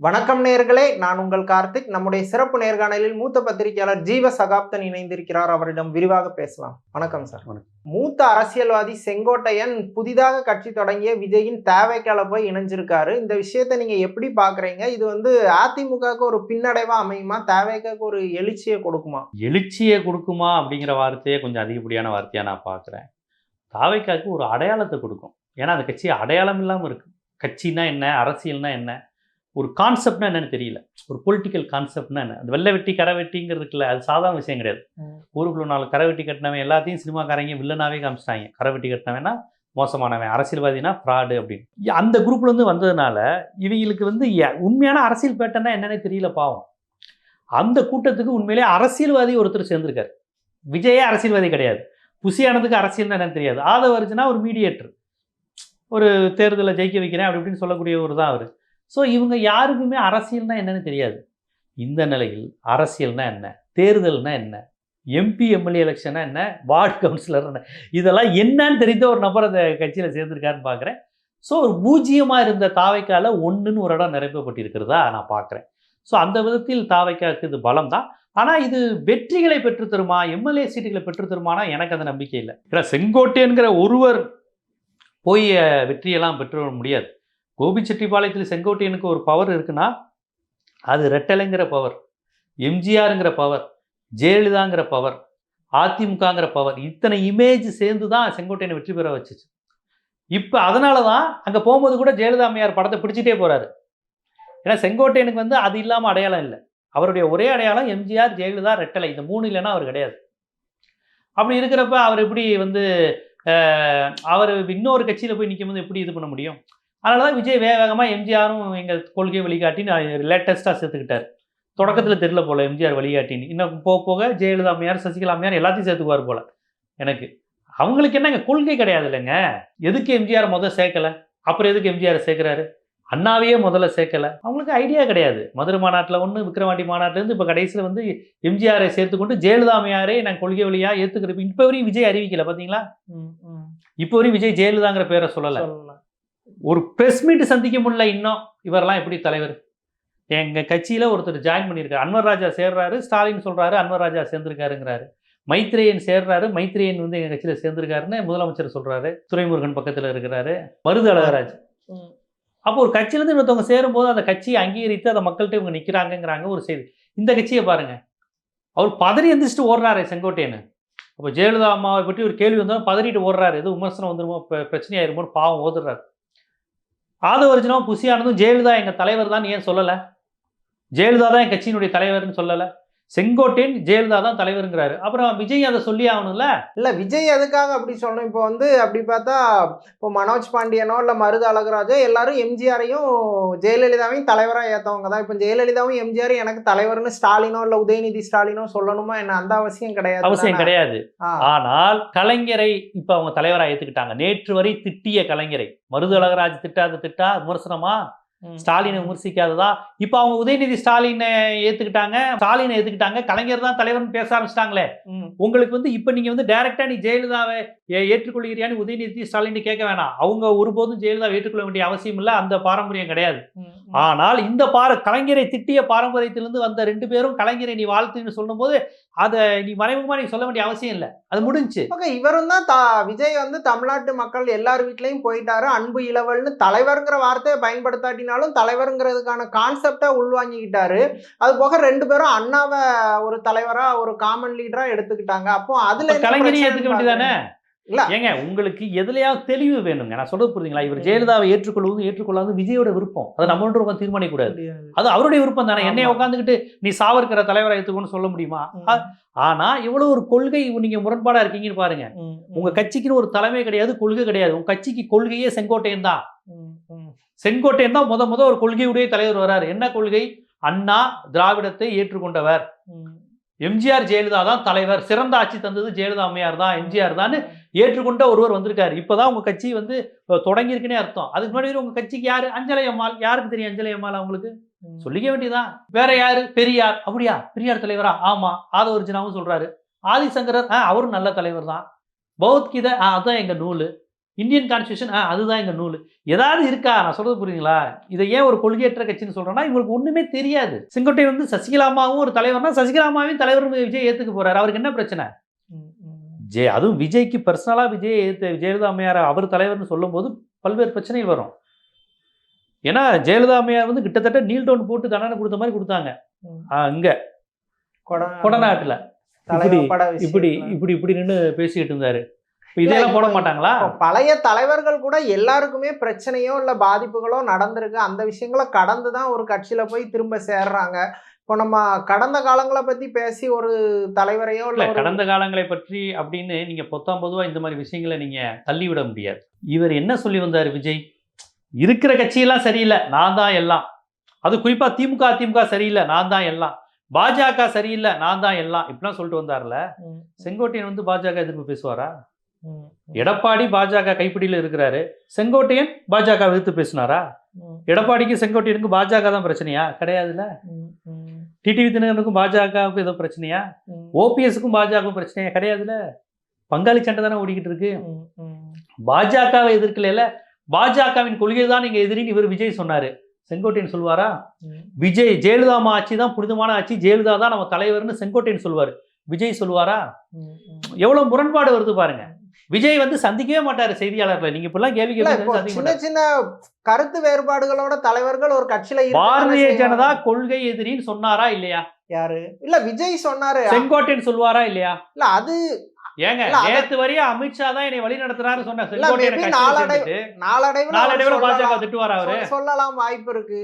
வணக்கம் நேர்களே நான் உங்கள் கார்த்திக். நம்முடைய சிறப்பு நேர்காணலில் மூத்த பத்திரிகையாளர் ஜீவ சகாப்தன் இணைந்திருக்கிறார். அவரிடம் விரிவாக பேசலாம். வணக்கம் சார். மூத்த அரசியல்வாதி செங்கோட்டையன் புதிதாக கட்சி தொடங்கிய விஜயின் தேவைக்கால போய் இணைஞ்சிருக்காரு. இந்த விஷயத்தை நீங்க எப்படி பாக்குறீங்க? இது வந்து அதிமுகவுக்கு ஒரு பின்னடைவா அமையுமா? தேவைக்காக ஒரு எழுச்சியை கொடுக்குமா? எழுச்சியை கொடுக்குமா அப்படிங்கிற வார்த்தையே கொஞ்சம் அதிகப்படியான வார்த்தையாக நான் பார்க்குறேன் தாவைக்காக்கு ஒரு அடையாளத்தை கொடுக்கும். ஏன்னா அந்த கட்சி அடையாளம் இல்லாமல் இருக்கு. கட்சினா என்ன? அரசியல்னா என்ன? ஒரு கான்செப்ட்னா என்னன்னு தெரியல. ஒரு பொலிட்டிக்கல் கான்செப்ட்னா என்ன? அந்த வெள்ளை வெட்டி கரை வெட்டிங்கிறது இருக்குல்ல அது சாதாரண விஷயம் கிடையாது. ஊருக்குள்ள நாலு கரை வெட்டி கட்டினவன் எல்லாத்தையும் சினிமாக்காரங்க வில்லனாவே காமிச்சிட்டாங்க. கரை வெட்டி கட்டினவனா மோசமானவன் அரசியல்வாதினா ஃப்ராடு அப்படின்னு. அந்த குரூப்ல இருந்து வந்ததுனால இவங்களுக்கு வந்து உண்மையான அரசியல் பேட்டர்னா என்னன்னே தெரியல பாவம். அந்த கூட்டத்துக்கு உண்மையிலேயே அரசியல்வாதி ஒருத்தர் சேர்ந்திருக்காரு. விஜயே அரசியல்வாதி கிடையாது. புசியானதுக்கு அரசியல்னா என்னன்னு தெரியாது. ஆதவ ஒரு மீடியேட்டர் ஒரு தேர்தலில் ஜெயிக்க வைக்கிறேன் அப்படி இப்படின்னு சொல்லக்கூடியவர் தான் அவர். ஸோ இவங்க யாருக்குமே அரசியல்னால் என்னன்னு தெரியாது. இந்த நிலையில் அரசியல்னா என்ன? தேர்தல்னா என்ன? எம்பி எம்எல்ஏ எலெக்ஷனா என்ன? வார்டு கவுன்சிலர் என்ன? இதெல்லாம் என்னன்னு தெரிந்த ஒரு நபர் அந்த கட்சியில் சேர்ந்திருக்காருன்னு பார்க்குறேன் ஸோ ஒரு பூஜ்ஜியமாக இருந்த தாவைக்கால ஒன்றுன்னு ஒரு இடம் நிரப்பப்பட்டிருக்கிறதா நான் பார்க்குறேன் ஸோ அந்த விதத்தில் தாவைக்காக்கு இது பலம் தான் ஆனால் இது வெற்றிகளை பெற்றுத்தருமா எம்எல்ஏ சீட்டுகளை பெற்றுத்தருமானா எனக்கு அந்த நம்பிக்கை இல்லை. ஏன்னா செங்கோட்டைங்கிற ஒருவர் போய் வெற்றியெல்லாம் பெற்று முடியாது. கோபிச்செட்டிப்பாளையத்தில் செங்கோட்டையனுக்கு ஒரு பவர் இருக்குன்னா அது ரெட்டலைங்கிற பவர் எம்ஜிஆருங்கிற பவர் ஜெயலலிதாங்கிற பவர் அதிமுகங்கிற பவர் இத்தனை இமேஜ் சேர்ந்து தான் செங்கோட்டையனை வெற்றி பெற வச்சுச்சு. இப்போ அதனால தான் அங்கே போகும்போது கூட ஜெயலலிதா அம்மையார் படத்தை பிடிச்சிட்டே போகிறாரு ஏன்னா செங்கோட்டையனுக்கு வந்து அது இல்லாமல் அடையாளம் இல்லை. அவருடைய ஒரே அடையாளம் எம்ஜிஆர் ஜெயலலிதா ரெட்டலை இந்த மூணு இல்லைன்னா அவர் கிடையாது. அப்படி இருக்கிறப்ப அவர் எப்படி வந்து அவர் இன்னொரு கட்சியில் போய் நிற்கும்போது எப்படி இது பண்ண முடியும்? அதனால தான் விஜய் வேக வேகமாக எம்ஜிஆரும் எங்கள் கொள்கையை வழிகாட்டின்னு லேட்டஸ்ட்டாக சேர்த்துக்கிட்டார். தொடக்கத்தில் தெரியல போல எம்ஜிஆர் வழிகாட்டின்னு. இன்னும் போக போக ஜெயலலிதா அம்மையார் சசிகலா அம்மையார் எல்லாத்தையும் சேர்த்துக்குவார் போல எனக்கு. அவங்களுக்கு என்னங்க? கொள்கை கிடையாது இல்லைங்க. எதுக்கு எம்ஜிஆர் முதல் சேர்க்கல? அப்புறம் எதுக்கு எம்ஜிஆர் சேர்க்குறாரு? அண்ணாவையே முதல்ல சேர்க்கல. அவங்களுக்கு ஐடியா கிடையாது. மதுரை மாநாட்டில் ஒன்று விக்ரவாண்டி மாநாட்டிலேருந்து இப்போ கடைசியில் வந்து எம்ஜிஆரை சேர்த்துக்கொண்டு ஜெயலலிதா அம்மையாரே நான் கொள்கை வழியாக ஏற்றுக்கிறப்ப இப்போ வரையும் விஜய் அறிவிக்கல பார்த்தீங்களா. இப்போ வரையும் விஜய் ஜெயலலிதாங்கிற பேரை சொல்லலை. ஒரு ப்ரெஸ் மீட் சந்திக்க முடியல இன்னும். இவரெல்லாம் எப்படி தலைவர்? எங்கள் கட்சியில் ஒருத்தர் ஜாயின் பண்ணியிருக்காரு. அன்வர் ராஜா சேர்றாரு ஸ்டாலின் சொல்கிறாரு அன்வர் ராஜா சேர்ந்திருக்காருங்கிறாரு. மைத்ரேயன் சேர்றாரு மைத்ரேயன் வந்து எங்கள் கட்சியில் சேர்ந்திருக்காருன்னு முதலமைச்சர் சொல்கிறாரு துரைமுருகன் பக்கத்தில் இருக்கிறாரு மருது அழகராஜ். அப்போ ஒரு கட்சியிலேருந்து இன்னொருத்தவங்க சேரும்போது அந்த கட்சியை அங்கீகரித்து அதை மக்கள்கிட்ட இவங்க நிற்கிறாங்கங்கிறாங்க ஒரு செய்தி. இந்த கட்சியை பாருங்க. அவர் பதறி எந்திரிச்சிட்டு ஓடுறாரு செங்கோட்டையன். அப்போ ஜெயலலிதா அம்மாவை பற்றி ஒரு கேள்வி வந்தாலும் பதறிட்டு ஓடுறாரு. எதுவும் விமர்சனம் வந்துருமோ இப்போ பிரச்சனையாயிருமோன்னு பாவம் ஓதுறாரு. ஆதவரிஜனும் புசியானதும் ஜெயலலிதா எங்கள் தலைவர் தான் ஏன் சொல்லலை? ஜெயலலிதா தான் என் கட்சியினுடைய தலைவர்னு சொல்லலை. செங்கோட்டையன் ஜெயலலிதா தான் தலைவருங்கிறாரு. அப்புறம் விஜய் அதை சொல்லி ஆகணும்ல? இல்ல விஜய் எதுக்காக அப்படி சொல்லணும் இப்போ வந்து அப்படி பார்த்தா இப்போ மனோஜ் பாண்டியனோ இல்ல மருது அழகராஜோ எல்லாரும் எம்ஜிஆரையும் ஜெயலலிதாவையும் தலைவரா ஏத்தவங்க தான். இப்போ ஜெயலலிதாவும் எம்ஜிஆர் எனக்கு தலைவர்னு ஸ்டாலினோ இல்ல உதயநிதி ஸ்டாலினோ சொல்லணுமா? என்ன அந்த அவசியம் கிடையாது அவசியம்? கிடையாது. ஆனால் கலைஞரை இப்ப அவங்க தலைவரா ஏத்துக்கிட்டாங்க. நேற்று வரை திட்டிய கலைஞரை. மருது அழகராஜ் திட்டாத திட்டா விமர்சனமா. ஸ்டாலினை விமர்சிக்காததா? இப்ப அவங்க உதயநிதி ஸ்டாலினை ஏத்துக்கிட்டாங்க ஸ்டாலினை ஏத்துக்கிட்டாங்க கலைஞர் தான் தலைவர்னு பேச ஆரம்பிச்சிட்டாங்களே. உங்களுக்கு வந்து இப்ப நீங்க வந்து டைரக்டா நீ ஜெயலலிதாவை ஏற்றுக்கொள்கிறியான்னு உதயநிதி ஸ்டாலின் கேட்க வேணாம். அவங்க ஒருபோதும் ஜெயலலிதாவை ஏற்றுக்கொள்ள வேண்டிய அவசியம் இல்லை அந்த பாரம்பரியம் கிடையாது. ஆனால் இந்த பார கலைஞரை திட்டிய பாரம்பரியத்திலிருந்து வந்த ரெண்டு பேரும் கலைஞரை நீ வாழ்த்துன்னு சொல்லும்போது அதை நீ மறைமுகமா நீ சொல்ல வேண்டிய அவசியம் இல்லை. அது முடிஞ்சு ஓகே இவரும் தான் தா- விஜய் வந்து தமிழ்நாட்டு மக்கள் எல்லார் வீட்லயும் போயிட்டாரு அன்பு இளவல்னு தலைவர்ங்கிற வார்த்தையை பயன்படுத்தாட்டினாலும் தலைவருங்கிறதுக்கான கான்செப்டை உள்வாங்கிக்கிட்டாரு. அது போக ரெண்டு பேரும் அண்ணாவை ஒரு தலைவரா ஒரு காமன் லீடரா எடுத்துக்கிட்டாங்க. அப்போ அதுல கலைஞரையும் வேண்டியதானே இல்ல. ஏங்க உங்களுக்கு எதுலயாவது தெளிவு வேணுங்க. நான் சொல்றது புரியுதுங்களா? இவர் ஜெயலலிதாவை ஏற்றுக்கொள்வது ஏற்றுக்கொள்ளாது விஜயோட விருப்பம். அதை நம்ம ஒன்று உட்காந்து தீர்மானிக்க கூடாது முடியாது. அது அவருடைய விருப்பம் தானே. என்னைய. உட்காந்துக்கிட்டு நீ சாவர்கிற தலைவரை ஏற்றுக்கணும்னு சொல்ல முடியுமா. ஆனா இவ்வளவு ஒரு கொள்கை நீங்க முரண்பாடா இருக்கீங்கன்னு பாருங்க. உங்க கட்சிக்குன்னு ஒரு தலைமை கிடையாது கொள்கை கிடையாது. உங்க கட்சிக்கு கொள்கையே செங்கோட்டையன் தான். செங்கோட்டையன் தான் முத முத ஒரு கொள்கையுடைய தலைவர் வராரு. என்ன கொள்கை? அண்ணா திராவிடத்தை ஏற்றுக்கொண்டவர். எம்ஜிஆர் ஜெயலலிதா தான் தலைவர். சிறந்த ஆட்சி தந்தது ஜெயலலிதா அம்மையார் தான் எம்ஜிஆர் தான் ஏற்றுக்கொண்ட ஒருவர் வந்திருக்காரு. இப்பதான் உங்க கட்சி வந்து தொடங்கியிருக்குன்னே அர்த்தம். அதுக்கு முன்னாடி உங்க கட்சிக்கு யாரு? அஞ்சலை அம்மாள். யாருக்கு தெரியும் அஞ்சலை அம்மாள் அவங்களுக்கு. சொல்லிக்க வேண்டியதுதான். வேற யாரு? பெரியார். அப்படியா? பெரியார் தலைவரா? ஆமா. ஆதவர்ஜனாவும் சொல்றாரு. ஆதிசங்கரர் அவரும் நல்ல தலைவர் தான். பகவத்கீதை ஆ அதான் எங்க நூல். இந்தியன் கான்ஸ்டியூஷன் ஆ அதுதான் எங்கள் நூல். ஏதாவது இருக்கா? நான் சொல்றது புரியுதுங்களா? இதை ஏன் ஒரு கொள்கையற்ற கட்சின்னு சொல்றேன்னா இவங்களுக்கு ஒண்ணுமே தெரியாது. செங்கோட்டையன் வந்து சசிகலாமாவும் ஒரு தலைவர்னா சசிகலாமாவையும் தலைவர் விஜய் ஏத்துக்க போறாரு. அவருக்கு என்ன பிரச்சனை? ஜெ அதுவும் விஜய்க்கு பர்சனலாக விஜய் எதிர்த்த ஜெயலலிதா அம்மையார் அவர் தலைவர்னு சொல்லும்போது பல்வேறு பிரச்சனைகள் வரும். ஏன்னா ஜெயலலிதா அம்மையார் வந்து கிட்டத்தட்ட நீல் டவுன் போட்டு தண்டனை கொடுத்த மாதிரி கொடுத்தாங்க. இங்க கொட- கொடநாட்டுல. இப்படி பட இப்படி. இப்படி இப்படி நின்று பேசிக்கிட்டு இருந்தாரு. இதெல்லாம் போட மாட்டாங்களா? பழைய தலைவர்கள் கூட எல்லாருக்குமே பிரச்சனையோ இல்ல பாதிப்புகளோ நடந்திருக்கு. அந்த விஷயங்களை கடந்து தான் ஒரு கட்சியில போய் திரும்ப சேர்றாங்க. இப்போ நம்ம கடந்த காலங்களை பத்தி பேசி ஒரு தலைவரையோ இல்ல கடந்த காலங்களை பற்றி அப்படின்னு நீங்க பொத்தாம் பொதுவா இந்த மாதிரி விஷயங்களை நீங்க தள்ளிவிட முடியாது. இவர் என்ன சொல்லி வந்தாரு விஜய்? இருக்கிற கட்சியெல்லாம் சரியில்லை நான் தான் எல்லாம். அது குறிப்பா திமுக அதிமுக சரியில்லை நான் தான் எல்லாம். பாஜக சரியில்லை நான் தான் எல்லாம். இப்படிலாம் சொல்லிட்டு வந்தார்ல. செங்கோட்டையன் வந்து பாஜக எதிர்ப்பு பேசுவாரா? எடப்பாடி பாஜக கைப்பிடியில் இருக்கிறாரு. செங்கோட்டையன் பாஜக எதிர்த்து பேசினாரா? எடப்பாடிக்கு செங்கோட்டையனுக்கு பாஜக தான் பிரச்சனையா? கிடையாதுல்ல? டிடிவி தினகரனுக்கும் பாஜகவுக்கும் ஏதோ பிரச்சனையா? ஓபிஎஸ்க்கும் பாஜகவுக்கும் பிரச்சனையா? கிடையாதுல்ல? பங்காளி சண்டை தானே ஓடிக்கிட்டு இருக்கு. பாஜகவை எதிர்க்கல பாஜகவின் கொள்கை தான் நீங்க எதிரின்னு இவர் விஜய் சொன்னாரு. செங்கோட்டையன் சொல்வாரா. விஜய் ஜெயலலிதா ஆட்சி தான் புனிதமான ஆட்சி. ஜெயலலிதா தான் நம்ம தலைவர்னு செங்கோட்டையன் சொல்வாரு. விஜய் ம். எவ்வளவு முரண்பாடு வருது பாருங்க. விஜய் வந்து சந்திக்கவே மாட்டாரு செய்தியாளர்களை. நீங்க இப்பெல்லாம் கேள்வி கேட்க சின்ன சின்ன கருத்து வேறுபாடுகளோட தலைவர்கள் ஒரு கட்சியில பாரதிய. ஜனதா கொள்கை எதிரின்னு சொன்னாரா இல்லையா? யாரு? இல்ல விஜய் சொன்னாரு. செங்கோட்டையன் சொல்வாரா இல்லையா? இல்ல அது ஏங்க நேத்து வரையும் அமித்ஷா தான் என்னை வழி நடத்துறாரு நாளடைவுல பாஜக. திட்டுவாரா அவரு? சொல்- சொல்லலாம் வாய்ப்பு இருக்கு.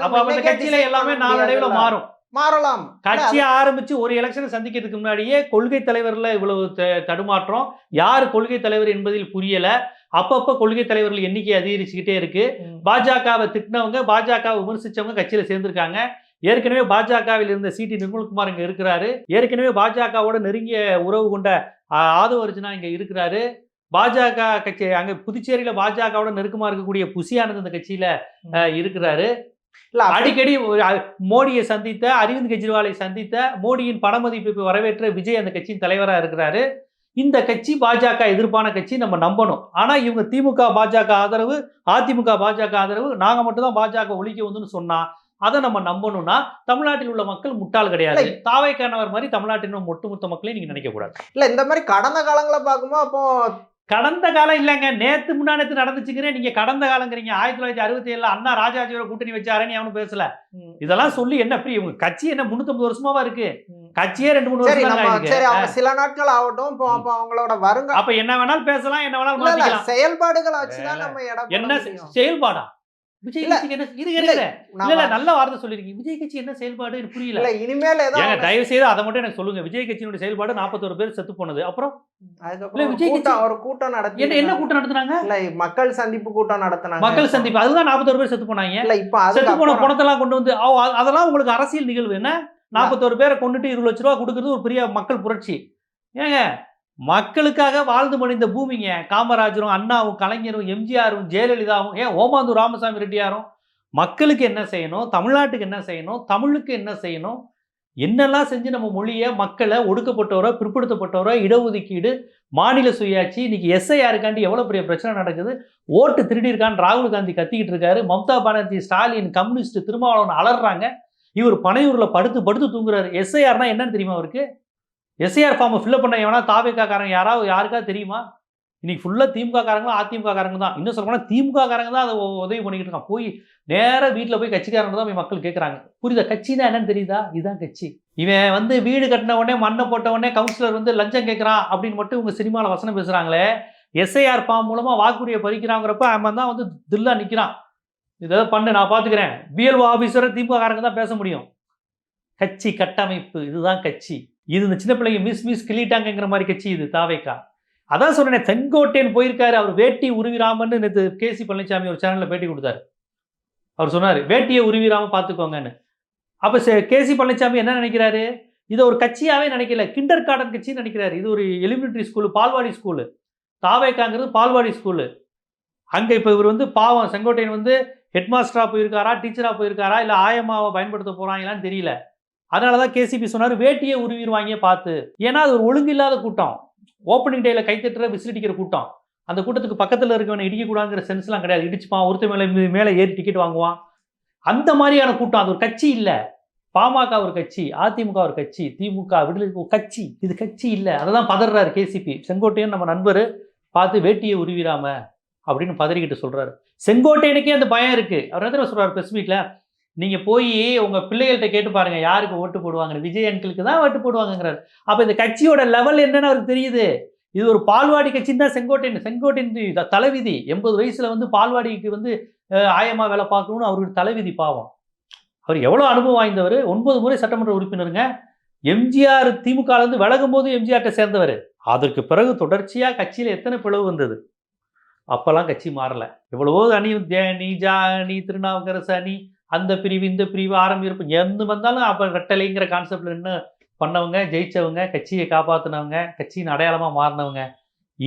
அப்ப அந்த கட்சியில எல்லாமே நாளடைவுல. மாறும். மாறலாம். கட்சியை ஆரம்பிச்சு ஒரு எலெக்ஷனை சந்திக்கிறதுக்கு முன்னாடியே கொள்கை தலைவர்ல இவ்வளவு தடுமாற்றம். யார் கொள்கை தலைவர் என்பதில் புரியல. அப்பப்ப கொள்கை தலைவர்கள் எண்ணிக்கை அதிகரிச்சுக்கிட்டே இருக்கு. பாஜகவை திட்டினவங்க பாஜகவை விமர்சிச்சவங்க கட்சியில சேர்ந்திருக்காங்க. ஏற்கனவே பாஜகவில் இருந்த சிடி நிர்மல்குமார் இங்க இருக்கிறாரு. ஏற்கனவே பாஜகவோட நெருங்கிய உறவு கொண்ட ஆதவ அர்ஜுனா இங்க இருக்கிறாரு. பாஜக கட்சி அங்க புதுச்சேரியில பாஜகவோட நெருக்கமா இருக்கக்கூடிய புசி ஆனந்த் இந்த கட்சியில இருக்கிறாரு. இல்ல அடிக்கடி மோடியை சந்தித்த அரவிந்த் கெஜ்ரிவாலை சந்தித்த மோடியின் பணமதிப்பு வரவேற்ற விஜய் அந்த கட்சியின் தலைவரா இருக்கிறாரு. இந்த கட்சி பாஜக எதிர்ப்பான கட்சி நம்ம நம்பணும். ஆனா இவங்க திமுக பாஜக ஆதரவு அதிமுக பாஜக ஆதரவு நாங்க மட்டும் தான் பாஜக ஒழிக்க வந்துன்னு சொன்னா அதை நம்ம நம்பணும்னா தமிழ்நாட்டில் உள்ள மக்கள் முட்டாள் கிடையாது. தாவை கணவர் மாதிரி தமிழ்நாட்டின் ஒட்டுமொத்த மக்களையும் நீங்க நினைக்க கூடாது. இல்ல இந்த மாதிரி கடந்த காலங்களை பார்க்கும்போது அப்போ கடந்த காலம் இல்லைங்க. நேத்து முன்னாடி நடந்துச்சுங்கிறேன் நீங்க கடந்த காலங்கிறீங்க. ஆயிரத்தி தொள்ளாயிரத்தி அறுபத்தி ஏழுல அண்ணா ராஜாஜியோட கூட்டணி வச்சாருன்னு எவனும் பேசல. இதெல்லாம் சொல்லி என்ன பிரி இவங்க கட்சி என்ன முன்னூத்தம்பது வருஷமாவா இருக்கு? கட்சியே ரெண்டு மூணு வருஷம் சில நாட்கள் ஆகட்டும். இப்போ அப்போ அவங்களோட வருங்க. அப்ப என்ன வேணாலும் பேசலாம் என்ன வேணாலும் செயல்பாடுகளை என்ன. செயல்பாடா? விஜய் கட்சிக்கு என்ன இல்ல, நல்ல வார்த்தை சொல்லிருக்கீங்க. விஜய் கட்சி என்ன செயல்பாடு எனக்கு புரியல. இல்ல இனிமேல் ஏங்க தயவு செய்து அதை மட்டும் எனக்கு சொல்லுங்க. விஜய் கட்சியினுடைய செயல்பாடு 41 பேர் செத்து போனது. அப்புறம்? விஜய் கூட்டம் ஒரு கூட்டம் நடத்தி என்ன என்ன கூட்டம் நடத்துனாங்க? இல்ல மக்கள் சந்திப்பு கூட்டம் நடத்தினாங்க. மக்கள் சந்திப்பு. அதுதான் 41 பேர் செத்து போனாங்க. இல்ல இப்ப செத்து போன பணத்தெல்லாம் கொண்டு வந்து அதெல்லாம் உங்களுக்கு அரசியல் நிகழ்வு. என்ன? நாற்பத்தோரு பேரை கொண்டுட்டு இருபது லட்ச ரூபா கொடுக்கறது ஒரு பெரிய மக்கள் புரட்சி. ஏங்க மக்களுக்காக வாழ்ந்து மடிந்த பூமிங்க. காமராஜரும் அண்ணாவும் கலைஞரும் எம்ஜிஆரும் ஜெயலலிதாவும் ஏன் ஓமாந்தூர் ராமசாமி ரெட்டியாரும் மக்களுக்கு என்ன செய்யணும்? தமிழ்நாட்டுக்கு என்ன செய்யணும்? தமிழுக்கு என்ன செய்யணும்? என்னெல்லாம் செஞ்சு நம்ம மொழியை மக்களை ஒடுக்கப்பட்டவரோ பிற்படுத்தப்பட்டவரோ இடஒதுக்கீடு மாநில சுயாட்சி இன்னைக்கு எஸ்ஐஆருக்காண்டி எவ்வளோ பெரிய பிரச்சனை நடக்குது? ஓட்டு திருடியிருக்கான்னு ராகுல் காந்தி கத்திக்கிட்டு இருக்காரு. மம்தா பானர்ஜி ஸ்டாலின் கம்யூனிஸ்ட் திருமாவளவன் அலறாங்க. இவர் பனையூரில் படுத்து படுத்து தூங்குறாரு. எஸ்ஐஆர்னா என்னன்னு தெரியுமா அவருக்கு? எஸ்ஐஆர் ஃபார்மை ஃபில்அப் பண்ண எவனா தாவேக்கா யாராவது யாருக்கா தெரியுமா? இன்னைக்கு ஃபுல்லாக திமுக காரங்களும் அதிமுக காரங்க தான். இன்னும் சொல்ல திமுக காரங்க தான் அதை உதவி பண்ணிக்கிட்டு இருக்கான் போய் நேராக வீட்டில் போய் கட்சிக்காரங்க தான் போய் மக்கள் கேட்குறாங்க புரியுதா? கட்சினா என்னன்னு தெரியுதா? இதுதான் கட்சி. இவன் வந்து வீடு கட்டின உடனே மண்ணை போட்ட உடனே கவுன்சிலர் வந்து லஞ்சம் கேட்குறான் அப்படின்னு மட்டும் இவங்க சினிமாவில் வசனம் பேசுகிறாங்களே எஸ்ஐஆர் ஃபார்ம் மூலமாக வாக்குறுதியை பறிக்கிறாங்கிறப்ப அவன் தான் வந்து தில்லா நிற்கிறான் இதை பண்ணு நான் பார்த்துக்கிறேன் பிஎல்ஓ ஆஃபீஸரை திமுக காரங்க தான் பேச முடியும். கட்சி கட்டமைப்பு இதுதான் கட்சி. இது இந்த சின்ன பிள்ளைங்க மிஸ் மிஸ் கிள்ளிட்டாங்கங்கிற மாதிரி கட்சி இது தாவேக்கா. அதான் சொன்னேன் செங்கோட்டையன் போயிருக்காரு அவர் வேட்டி உருவிராமன்னு நேற்று கேசி பழனிசாமி ஒரு சேனலில் பேட்டி கொடுத்தாரு. அவர் சொன்னார் வேட்டியை உருவிராம பார்த்துக்கோங்கன்னு அப்போ கேசி பழனிசாமி என்ன நினைக்கிறாரு? இதை ஒரு கட்சியாகவே நினைக்கல கிண்டர் கார்டன் கட்சின்னு நினைக்கிறாரு. இது ஒரு எலிமெண்ட்ரி ஸ்கூலு பால்வாடி ஸ்கூலு தாவேக்காங்கிறது பால்வாடி ஸ்கூலு அங்கே இப்போ இவர் வந்து பாவம் செங்கோட்டையன் வந்து ஹெட்மாஸ்டராக போயிருக்காரா டீச்சராக போயிருக்காரா இல்லை ஆயமாவை பயன்படுத்த போகிறாங்களான்னு தெரியல. அதனால தான் கேசிபி சொன்னார் வேட்டியை உருவிடுவாங்க பார்த்து. ஏன்னா அது ஒரு ஒழுங்கு இல்லாத கூட்டம் ஓப்பனிங் டேயில் கைத்தட்டுற விசிலடிக்கிற கூட்டம். அந்த கூட்டத்துக்கு பக்கத்தில் இருக்கவனை இடிக்கக்கூடாதுங்கிற சென்ஸ்லாம் கிடையாது. இடிச்சுப்பான் ஒருத்த மேலே மேலே ஏறி டிக்கெட் வாங்குவான். அந்த மாதிரியான கூட்டம். அது ஒரு கட்சி இல்லை. பாமக ஒரு கட்சி அதிமுக ஒரு கட்சி திமுக விடுதலை கட்சி இது கட்சி இல்லை. அதை தான் பதறாரு கேசிபி செங்கோட்டையன் நம்ம நண்பர் பார்த்து வேட்டியை உருவிடாம அப்படின்னு பதறிக்கிட்டு சொல்கிறாரு செங்கோட்டையனுக்கே அந்த பயம் இருக்குது அவர் என்ன சொல்கிறார் ப்ரெஸ் மீட்ல நீங்க போய் உங்க பிள்ளைகள்கிட்ட கேட்டு பாருங்க யாருக்கு ஓட்டு போடுவாங்க விஜய் அங்கிளுக்கு தான் ஓட்டு போடுவாங்கங்கிறார். அப்ப இந்த கட்சியோட லெவல் என்னன்னு அவருக்கு தெரியுது. இது ஒரு பால்வாடி கட்சின்னு தான் செங்கோட்டையன் செங்கோட்டையன் தலைவிதி. எண்பது வயசுல வந்து பால்வாடிக்கு வந்து ஆயமாக ஆயமா வேலை பார்க்கணும்னு அவருக்கு தலைவிதி பாவம். அவர் எவ்வளோ அனுபவம் வாய்ந்தவர்? ஒன்பது முறை சட்டமன்ற உறுப்பினருங்க. எம்ஜிஆர் திமுகலேருந்து விலகும் போது எம்ஜிஆர்கிட்ட சேர்ந்தவர். அதற்கு பிறகு தொடர்ச்சியாக கட்சியில் எத்தனை பிளவு வந்தது? அப்போல்லாம் கட்சி மாறலை. எவ்வளவோ அணி தேனி ஜானி திருநாவுக்கரசு அணி அந்த பிரிவு இந்த பிரிவு ஆரம்பிப்பு எந்த வந்தாலும் அப்போ ரெட்டலைங்கிற கான்செப்டில் நின்று பண்ணவங்க ஜெயிச்சவங்க கட்சியை காப்பாற்றினவங்க கட்சியின் அடையாளமாக மாறினவங்க.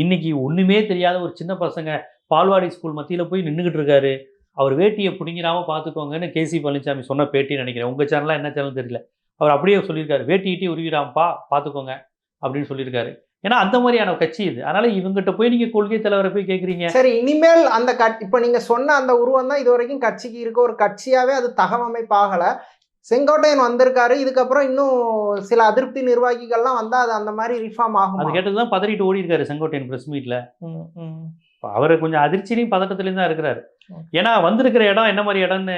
இன்னைக்கு ஒன்றுமே தெரியாத ஒரு சின்ன பசங்க பால்வாடி ஸ்கூல் மத்தியில் போய் நின்றுக்கிட்டு இருக்காரு. அவர் வேட்டியை பிடிங்கிறாம பார்த்துக்கோங்கன்னு கேசி பழனிசாமி சொன்ன பேட்டி நினைக்கிறேன். உங்கள் சேனலாக என்ன சேனல் தெரியல. அவர் அப்படியே சொல்லியிருக்காரு. வேட்டி ஈட்டி உருவிடாமப்பா பார்த்துக்கோங்க அப்படின்னு சொல்லியிருக்காரு. ஏன்னா அந்த மாதிரியான கட்சி இது. அதனால இவங்ககிட்ட போய் நீங்க கொள்கை தலைவரை போய் கேட்குறீங்க சரி இனிமேல் அந்த கட் இப்போ நீங்க சொன்ன அந்த உருவம் தான் இது வரைக்கும் கட்சிக்கு இருக்க ஒரு கட்சியாவே அது தகவமைப்பாகல. செங்கோட்டையன் வந்திருக்காரு இதுக்கப்புறம் இன்னும் சில அதிருப்தி நிர்வாகிகள்லாம் வந்தா அது அந்த மாதிரி ரிஃபார்ம் அது ஆகும் கேட்டது தான் பதறிட்டு ஓடி இருக்காரு செங்கோட்டையன் பிரஸ் மீட்ல அவர் கொஞ்சம் அதிர்ச்சியிலையும் பதட்டத்திலையும் தான் இருக்கிறாரு. ஏன்னா வந்திருக்கிற இடம் என்ன மாதிரி இடம்னு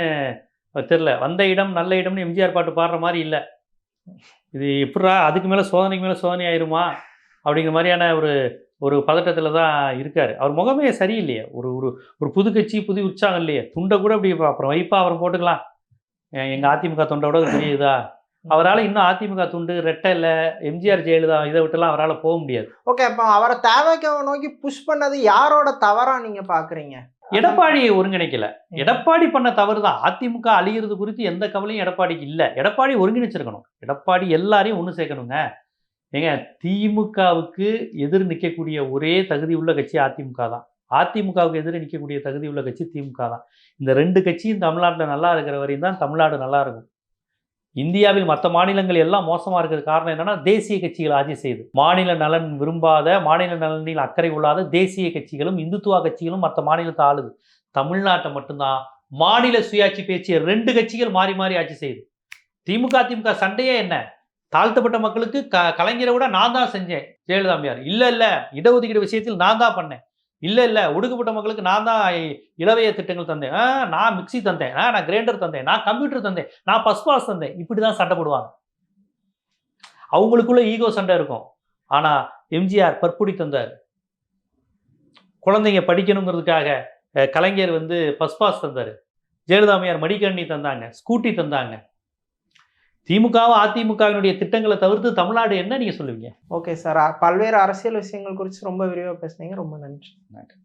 தெரில வந்த இடம் நல்ல இடம்னு எம்ஜிஆர் பாட்டு பாடுற மாதிரி இல்லை. இது எப்படா அதுக்கு மேலே சோதனைக்கு மேலே சோதனை ஆயிருமா? அப்படிங்கிற மாதிரியான ஒரு ஒரு பதட்டத்தில் தான் இருக்காரு. அவர் முகமே சரியில்லையே. ஒரு ஒரு ஒரு புது கட்சி புது உற்சாகம் இல்லையே. துண்டை கூட அப்படி அப்புறம் வைப்பா அவர் போட்டுக்கலாம். எ- எங்க அதிமுக தொண்டை விட தெரியுதா அவரால் இன்னும் அதிமுக துண்டு ரெட்டை இல்லை. எம்ஜிஆர் ஜெயலலிதா இதை விட்டுலாம் அவரால் போக முடியாது. ஓகே அப்போ அவரை தேவைக்காவை நோக்கி புஷ் பண்ணது யாரோட தவறா நீங்க பாக்குறீங்க? எடப்பாடி ஒருங்கிணைக்கல. எடப்பாடி பண்ண தவறு தான். அதிமுக அழிகிறது குறித்து எந்த கவலையும் எடப்பாடிக்கு இல்லை. எடப்பாடி ஒருங்கிணைச்சிருக்கணும். எடப்பாடி எல்லாரையும் ஒன்று சேர்க்கணுங்க. ஏங்க திமுகவுக்கு எதிர் நிற்கக்கூடிய ஒரே தகுதி உள்ள கட்சி அதிமுக தான். அதிமுகவுக்கு எதிர் நிற்கக்கூடிய தகுதி உள்ள கட்சி திமுக தான். இந்த ரெண்டு கட்சியும் தமிழ்நாட்டில் நல்லா இருக்கிற வரையும் தான் தமிழ்நாடு நல்லா இருக்கும். இந்தியாவில் மற்ற மாநிலங்கள் எல்லாம் மோசமாக இருக்கிறது காரணம் என்னன்னா தேசிய கட்சிகள் ஆட்சி செய்யுது மாநில நலன் விரும்பாத மாநில நலனில் அக்கறை கொள்ளாத தேசிய கட்சிகளும் இந்துத்துவா கட்சிகளும் மற்ற மாநிலத்தை ஆளுது. தமிழ்நாட்டை மட்டும்தான். மாநில சுயாட்சி பேச்சிய ரெண்டு கட்சிகள் மாறி மாறி ஆட்சி செய்யுது திமுக திமுக சண்டையே என்ன? தாழ்த்தப்பட்ட மக்களுக்கு க கலைஞரை விட நான் தான் செஞ்சேன் ஜெயலலிதா அம்மையார் இல்லை இல்ல இடஒதுக்கீடு விஷயத்தில் நான் தான் பண்ணேன். இல்லை இல்லை ஒடுக்கப்பட்ட மக்களுக்கு நான் தான் இளவைய திட்டங்கள் தந்தேன். ஆ, நான் மிக்ஸி தந்தேன். நான் கிரைண்டர் தந்தேன். நான் கம்ப்யூட்டர் தந்தேன். நான் பஸ் பாஸ் தந்தேன். இப்படி தான் சண்டை போடுவாங்க. அவங்களுக்குள்ள ஈகோ சண்டை இருக்கும். ஆனால் எம்ஜிஆர் பற்புடி தந்தார். குழந்தைங்க படிக்கணுங்கிறதுக்காக கலைஞர் வந்து பஸ் பாஸ் தந்தார். ஜெயலலிதாமையார் மடிக்கண்ணி தந்தாங்க ஸ்கூட்டி தந்தாங்க. திமுகவும் அதிமுகவினுடைய திட்டங்களை தவிர்த்து தமிழ்நாடு என்ன நீங்க சொல்லுவீங்க? ஓகே சார் பல்வேறு அரசியல் விஷயங்கள் குறித்து ரொம்ப விரிவாக பேசுனீங்க. ரொம்ப நன்றி. நன்றி.